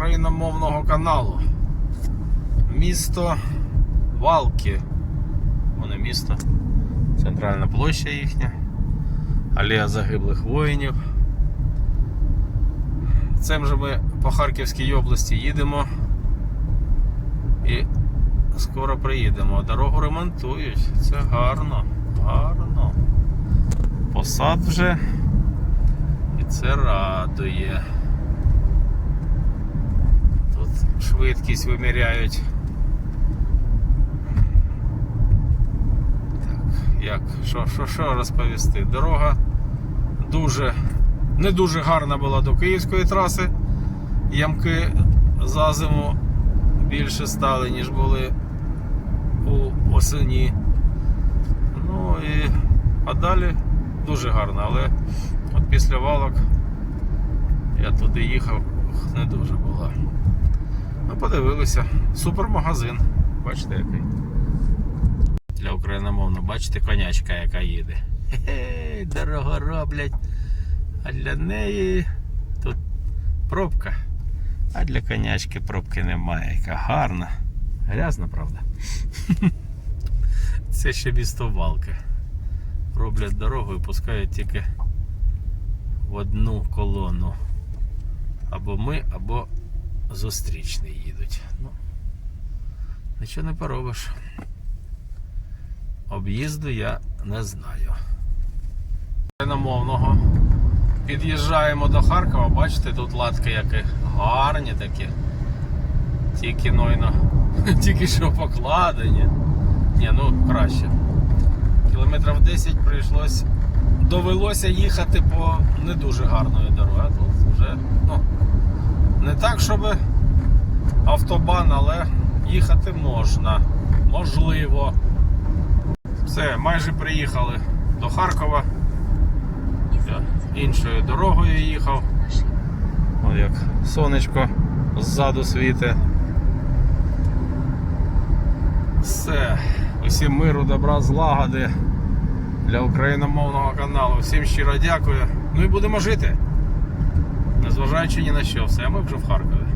україномовного каналу. Місто Валки. Воно місто. Центральна площа їхня. Алея загиблих воїнів. Цим же ми по Харківській області їдемо і скоро приїдемо. Дорогу ремонтують. Це гарно, гарно. Посад вже. І це радує. Тут швидкість виміряють. Так, як, що, що, що розповісти? Дорога дуже, не дуже гарна була до Київської траси. Ямки за зиму більше стали, ніж були у осені. Ну і а далі дуже гарно, але от після валок я туди їхав, не дуже було. Ми подивилися. Супермагазин. Бачите який? Для україномовного, бачите, конячка, яка їде. Хе-хе, дорого роблять. А для неї тут пробка. А для конячки пробки немає. Яка гарна. Грязна, правда. Це ще місто Валки. Роблять дорогу і пускають тільки в одну колону. Або ми, або зустрічний їдуть. Ну, нічого не поробиш. Об'їзду я не знаю. Намовного. Під'їжджаємо до Харкова, бачите, тут латки які гарні такі. Тільки нойно. Тільки що покладені. Ні, ну краще. Кілометрів 10 прийшлось. Довелося їхати по не дуже гарної дороги. Тут вже, так, щоб автобан, але їхати можна. Можливо. Все, майже приїхали до Харкова. Я іншою дорогою їхав. От як сонечко ззаду світе. Все. Усім миру, добра, злагоди для україномовного каналу. Всім щиро дякую. Ну і будемо жити. Незважаючи ні на що, все, ми вже в Харкові.